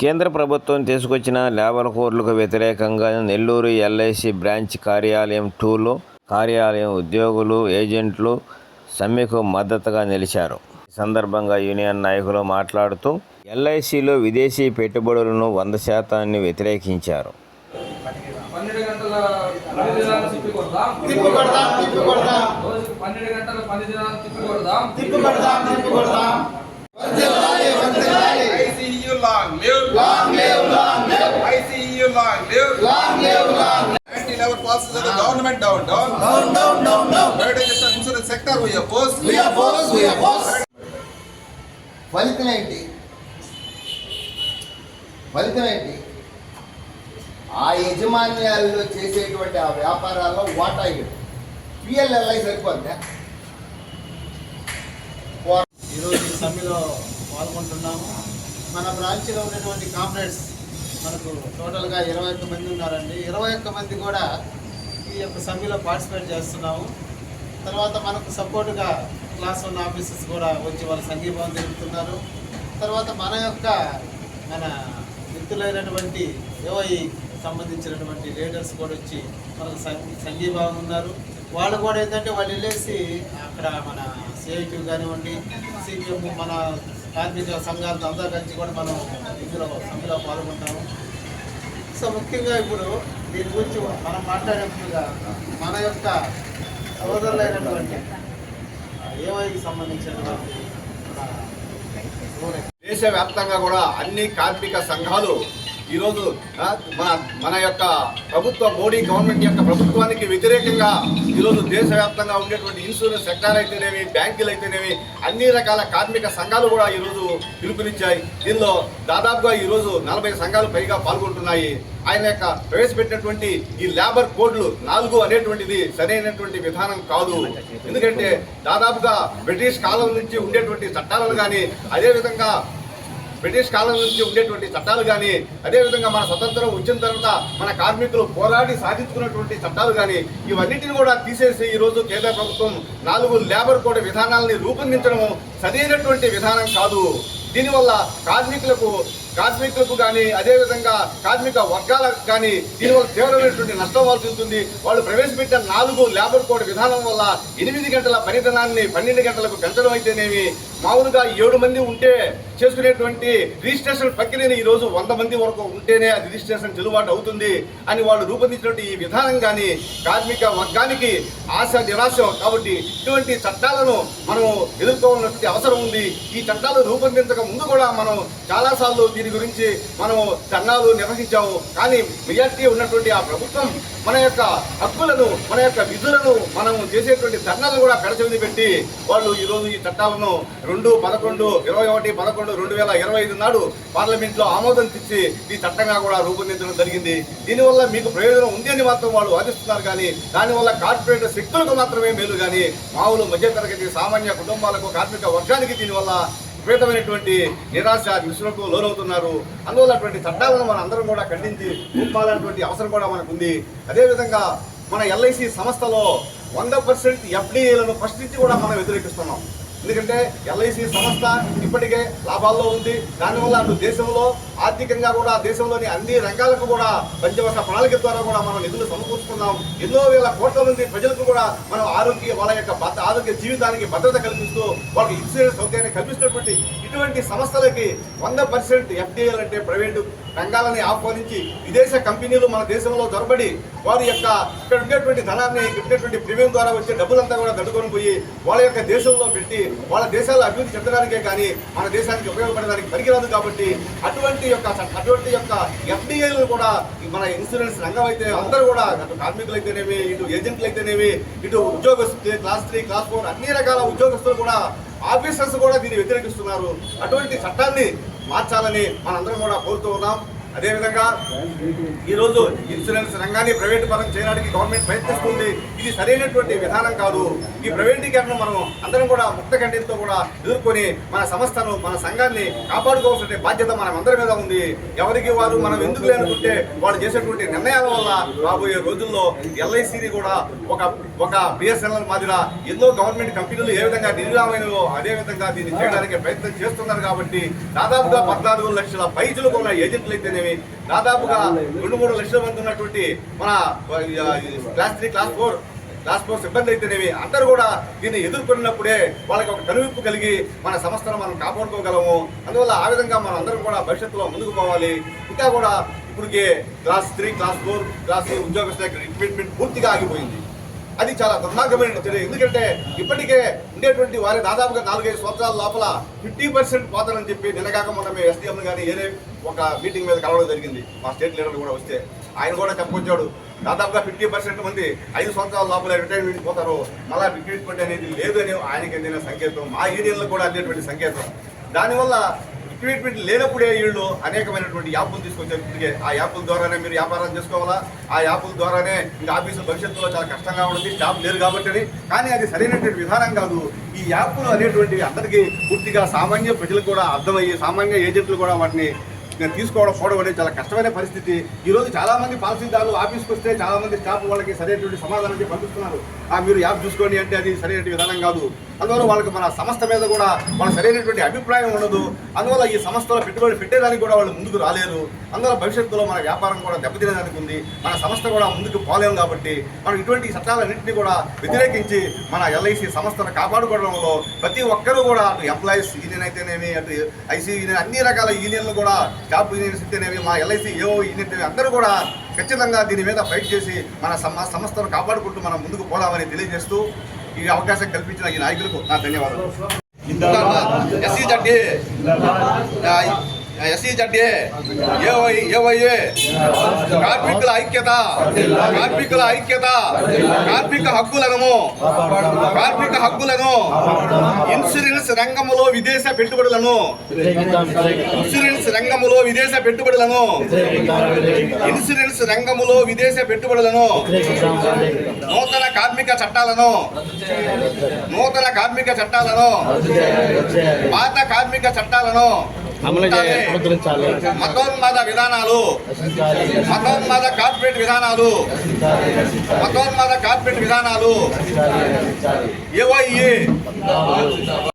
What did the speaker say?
కేంద్ర ప్రభుత్వం తీసుకొచ్చిన లేబర్ కోడ్లకు వ్యతిరేకంగా నెల్లూరు ఎల్ఐసి బ్రాంచ్ కార్యాలయం టూలో కార్యాలయం ఉద్యోగులు ఏజెంట్లు సమ్మెకు మద్దతుగా నిలిచారు. ఈ సందర్భంగా యూనియన్ నాయకులు మాట్లాడుతూ ఎల్ఐసిలో విదేశీ పెట్టుబడులను వంద శాతాన్ని వ్యతిరేకించారు. పన్నెండు గంటల పని దినాలు తిప్పి కొడదాం. తిప్పి కొడదాం తిప్పి కొడదాం. రోజుకి పన్నెండు గంటల పని దినాలు తిప్పి కొడదాం. తిప్పి కొడదాం తిప్పి కొడదాం. Government down, down. Down, down, down, down. Privatization insurance sector we oppose. We oppose, we oppose. ఫలితం ఏంటి ఫలితం ఏంటి ఆ యజమాన్యాల్లో చేసేటువంటి ఆ వ్యాపారాల్లో వాటా ఇవ్వడం పిఎల్ఎల్ఐ సరిపోద్దా ఈరోజు ఈ సమ్మెలో పాల్గొంటున్నాము మన బ్రాంచ్లో ఉన్నటువంటి కామ్రేడ్స్ మనకు టోటల్గా ఇరవై ఒక్క మంది ఉన్నారండి ఇరవై ఒక్క మంది కూడా ఈ యొక్క సభ్యులో పార్టిసిపేట్ చేస్తున్నాము. తర్వాత మనకు సపోర్టుగా క్లాస్ వన్ ఆఫీసర్స్ కూడా వచ్చి వాళ్ళ సంఘీభావం తెలుపుతున్నారు. తర్వాత మన యొక్క మన మిత్రులైనటువంటి ఏవై సంబంధించినటువంటి లీడర్స్ కూడా వచ్చి మనకు సంఘీభావం ఉన్నారు. వాళ్ళు కూడా ఏంటంటే వాళ్ళు వెళ్ళేసి అక్కడ మన సిఐటి కానివ్వండి సిపిఎం మన కార్మిక సంఘాలతో అందరూ కలిసి కూడా మనం ఇందులో సభ్యులో పాల్గొంటాము. సో ముఖ్యంగా ఇప్పుడు దీని గురించి మనం మాట్లాడేట్టుగా మన యొక్క సోదరులైనటువంటి ఏవైకి సంబంధించినటువంటి దేశవ్యాప్తంగా కూడా అన్ని కార్మిక సంఘాలు ఈరోజు మన మన యొక్క ప్రభుత్వ మోడీ గవర్నమెంట్ యొక్క ప్రభుత్వానికి వ్యతిరేకంగా ఈరోజు దేశవ్యాప్తంగా ఉండేటువంటి ఇన్సూరెన్స్ సెక్టార్ అయితేనేవి బ్యాంకులు అయితేనేవి అన్ని రకాల కార్మిక సంఘాలు కూడా ఈరోజు పిలుపునిచ్చాయి. దీనిలో దాదాపుగా ఈరోజు నలభై సంఘాలు పైగా పాల్గొంటున్నాయి. ఆయన యొక్క ప్రవేశపెట్టినటువంటి ఈ లేబర్ కోడ్లు నాలుగు అనేటువంటిది సరైనటువంటి విధానం కాదు. ఎందుకంటే దాదాపుగా బ్రిటిష్ కాలం నుంచి ఉండేటువంటి చట్టాలను కానీ అదేవిధంగా బ్రిటిష్ కాలం నుంచి ఉండేటువంటి చట్టాలు కానీ అదేవిధంగా మన స్వతంత్రం వచ్చిన తర్వాత మన కార్మికులు పోరాడి సాధించుకున్నటువంటి చట్టాలు కానీ ఇవన్నిటిని కూడా తీసేసి ఈరోజు కేంద్ర ప్రభుత్వం నాలుగు లేబర్ కోడ్ విధానాలని రూపొందించడం సరైనటువంటి విధానం కాదు. దీనివల్ల కార్మికులకు కార్మికులకు కానీ అదేవిధంగా కార్మిక వర్గాలకు కానీ దీనివల్ల తీవ్రమైనటువంటి నష్టం వాల్సింటుంది వాళ్ళు ప్రవేశపెట్టిన నాలుగు లేబర్ కోడ్ విధానం వల్ల ఎనిమిది గంటల పనిదినాన్ని పన్నెండు గంటలకు పెంచడం అయితేనేమి మామూలుగా ఏడు మంది ఉంటే చేసుకునేటువంటి రిజిస్ట్రేషన్ ప్రక్రియను ఈ రోజు వంద మంది వరకు ఉంటేనే అది రిజిస్ట్రేషన్ చెల్లుబాటు అవుతుంది అని వాళ్ళు రూపొందించినటువంటి ఈ విధానం కానీ కార్మిక వర్గానికి ఆశ నిరాశ కాబట్టి ఇటువంటి చట్టాలను మనం ఎదుర్కోవాల్సినటువంటి అవసరం ఉంది. ఈ చట్టాలు రూపొందించక ముందు కూడా మనం చాలాసార్లు దీని గురించి మనం ధర్నాలు నిర్వహించాము. కానీ మెజార్టీ ఉన్నటువంటి ఆ ప్రభుత్వం మన యొక్క హక్కులను మన యొక్క విధులను మనం చేసేటువంటి ధర్నాలను కూడా పెడచెవిని పెట్టి వాళ్ళు ఈరోజు ఈ చట్టాలను రెండు పదకొండు ఇరవై ఒకటి పదకొండు రెండు వేల ఇరవై ఐదు నాడు పార్లమెంట్లో ఆమోదం తెచ్చి ఈ చట్టంగా కూడా రూపొందించడం జరిగింది. దీనివల్ల మీకు ప్రయోజనం ఉంది అని మాత్రం వాళ్ళు వాదిస్తున్నారు కానీ దానివల్ల కార్పొరేట్ శక్తులకు మాత్రమే మేలు కానీ మామూలు మధ్యతరగతి సామాన్య కుటుంబాలకు కార్మిక వర్గానికి దీనివల్ల విపరీతమైనటువంటి నిరాశ నిస్సులకు లోనవుతున్నారు. అందువల్ల అటువంటి చట్టాలను మనం అందరం కూడా ఖండించి ఉంపాలన్నటువంటి అవసరం కూడా మనకు ఉంది అదేవిధంగా మన ఎల్ఐసి సంస్థలో వంద పర్సెంట్ ఎఫ్డిఏలను ప్రశ్నించి కూడా మనం వ్యతిరేకిస్తున్నాం. ఎందుకంటే ఎల్ఐసి సంస్థ ఇప్పటికే లాభాల్లో ఉంది. దానివల్ల అటు దేశంలో ఆర్థికంగా కూడా దేశంలోని అన్ని రంగాలకు కూడా పంచవర్ష ప్రణాళిక ద్వారా కూడా మనం నిధులు సమకూర్చుకున్నాం. ఎన్నో వేల కోట్ల మంది ప్రజలకు కూడా మనం ఆరోగ్య వాళ్ళ యొక్క ఆరోగ్య జీవితానికి భద్రత కల్పిస్తూ వాళ్ళకి ఇన్సూరెన్స్ సౌకర్యాన్ని కల్పిస్తున్నటువంటి ఇటువంటి సంస్థలకి వంద పర్సెంట్ ఎఫ్డిఎల్ అంటే ప్రైవేటు రంగాలని ఆహ్వానించి విదేశ కంపెనీలు మన దేశంలో దొరబడి వారి యొక్క ఇక్కడ ఉండేటువంటి ధనాన్ని ఇక్కడ ఉండేటువంటి ప్రీమియం ద్వారా వచ్చే డబ్బులంతా కూడా దడుకొని పోయి వాళ్ళ యొక్క దేశంలో పెట్టి వాళ్ళ దేశాలు అభివృద్ధి చెందడానికే కానీ మన దేశానికి ఉపయోగపడడానికి పనికిరాదు కాబట్టి అటువంటి యొక్క అటువంటి యొక్క ఎఫ్డిఐలు కూడా మన ఇన్సూరెన్స్ రంగం అయితే అందరూ కూడా అటు కార్మికులు అయితేనేమి ఇటు ఏజెంట్లు అయితేనేమి ఇటు ఉద్యోగస్తులు క్లాస్ త్రీ క్లాస్ ఫోర్ అన్ని రకాల ఉద్యోగస్తులు కూడా ఆఫీసర్స్ కూడా దీన్ని వ్యతిరేకిస్తున్నారు. అటువంటి చట్టాన్ని మార్చాలని మనందరం కూడా కోరుతూ ఉన్నాం. అదేవిధంగా ఈరోజు ఇన్సూరెన్స్ రంగాన్ని ప్రైవేట్ పరం చేయడానికి గవర్నమెంట్ ప్రయత్నిస్తుంది. ఇది సరైనటువంటి విధానం కాదు. ఈ ప్రైవేటీకరణ మనం అందరం కూడా ముక్త కంటితో కూడా ఎదుర్కొని మన సంస్థను మన సంఘాన్ని కాపాడుకోవాల్సిన బాధ్యత మనం అందరి మీద ఉంది. ఎవరికి వారు మనం ఎందుకు లేనుకుంటే వాళ్ళు చేసేటువంటి నిర్ణయాల వల్ల రాబోయే రోజుల్లో ఎల్ఐసిని కూడా ఒక ఒక బిఎస్ఎన్ఎల్ మాదిర ఎన్నో గవర్నమెంట్ కంపెనీలు ఏ విధంగా నిర్ణయమైనవో అదే విధంగా దీన్ని చేయడానికి ప్రయత్నం చేస్తున్నారు కాబట్టి దాదాపుగా పద్నాలుగు లక్షల పైజులు ఉన్న ఏజెంట్లు అయితేనేమి దాదాపుగా రెండు మూడు లక్షల మంది ఉన్నటువంటి మన class three class four class four సిబ్బంది అయితేనేవి అందరూ కూడా దీన్ని ఎదుర్కొన్నప్పుడే వాళ్ళకి ఒక కనువిప్పు కలిగి మన సంస్థను మనం కాపాడుకోగలము. అందువల్ల ఆ విధంగా మనం అందరం కూడా భవిష్యత్తులో ముందుకు పోవాలి. ఇంకా కూడా ఇప్పటికే class three class four class ఉద్యోగస్తుల రిక్రూట్మెంట్ పూర్తిగా ఆగిపోయింది. అది చాలా దుర్మార్గమైన చర్య ఎందుకంటే ఇప్పటికే ఉండేటువంటి వారి దాదాపుగా నాలుగైదు సంవత్సరాల లోపల ఫిఫ్టీ పర్సెంట్ పోతారని చెప్పి నిన్నగాక మొన్న మేము ఎస్డిఎం కానీ ఏరే ఒక మీటింగ్ మీద కలవడం జరిగింది. మా స్టేట్ లీడర్లు కూడా వస్తే ఆయన కూడా చెప్పుకొచ్చాడు దాదాపుగా ఫిఫ్టీ పర్సెంట్ మంది ఐదు సంవత్సరాల లోపల రిటైర్మెంట్ పోతారు. మళ్ళీ రిక్రూట్మెంట్ అనేది లేదు అని ఆయనకి అందిన సంకేతం. మా ఏరియాలో కూడా అందేటువంటి సంకేతం. దానివల్ల ట్రీట్మెంట్ లేనప్పుడే వీళ్ళు అనేకమైనటువంటి యాప్లు తీసుకొచ్చారు. ఇప్పటికే ఆ యాప్ల ద్వారానే మీరు వ్యాపారం చేసుకోవాలా? ఆ యాప్ల ద్వారానే ఇంకా ఆఫీసు భవిష్యత్తులో చాలా కష్టంగా ఉంటుంది. స్టాఫ్ లేరు కాబట్టి కానీ అది సరైనటువంటి విధానం కాదు. ఈ యాప్లు అనేటువంటివి అందరికీ పూర్తిగా సామాన్య ప్రజలకు కూడా అర్థమయ్యి సామాన్య ఏజెంట్లు కూడా వాటిని తీసుకోవడం పోవడం అనేది చాలా కష్టమైన పరిస్థితి. ఈ రోజు పాలసీదారులు ఆఫీస్కి వస్తే చాలామంది స్టాఫ్ వాళ్ళకి సరైనటువంటి సమాధానం పంపిస్తున్నారు. ఆ మీరు యాప్ చూసుకోండి అంటే అది సరైన విధానం కాదు. అందువల్ల వాళ్ళకి మన సంస్థ మీద కూడా వాళ్ళకి సరైనటువంటి అభిప్రాయం ఉండదు. అందువల్ల ఈ సంస్థలో పెట్టుబడి పెట్టేదానికి కూడా వాళ్ళు ముందుకు రాలేరు. అందువల్ల భవిష్యత్తులో మన వ్యాపారం కూడా దెబ్బతినేదానికి ఉంది. మన సంస్థ కూడా ముందుకు పోలేము కాబట్టి మనం ఇటువంటి చట్టాలన్నింటినీ కూడా వ్యతిరేకించి మన ఎల్ఐసి సంస్థను కాపాడుకోవడంలో ప్రతి ఒక్కరూ కూడా అటు ఎంప్లాయీస్ యూనియన్ అయితేనేమి అటు ఐసీ యూనియన్ అన్ని రకాల యూనియన్లు కూడా స్టాఫ్ యూనియన్స్ అయితేనేమి మా ఎల్ఐసి ఏఓ యూనియన్ అందరూ కూడా ఖచ్చితంగా దీని మీద ఫైట్ చేసి మన సమ సంస్థను కాపాడుకుంటూ మనం ముందుకు పోదామని తెలియజేస్తూ ఈ అవకాశం కల్పించిన ఈ నాయకులకు నా ధన్యవాదాలు. ఎస్సీ జడ్డి ఎస్సీ జడ్డి ఏవై ఏవైఏ కార్మికుల ఐక్యత కార్మికుల ఐక్యత కార్మిక హక్కులను కార్మిక హక్కులను ఇన్సూరెన్స్ రంగములో విదేశ పెట్టుబడులను ఇన్సూరెన్స్ రంగములో విదేశ పెట్టుబడులను ఇన్సూరెన్స్ రంగములో విదేశ పెట్టుబడులను నూతన కార్మిక చట్టాలను. నూతన కార్మిక చట్టాలను. పాత కార్మిక చట్టాలను. అమలు ముద్రించాలి. మతోన్మాద విధానాలు మతోన్మాద కార్పొరేట్ విధానాలు మతోన్మాద కార్పొరేట్ విధానాలు ఏవై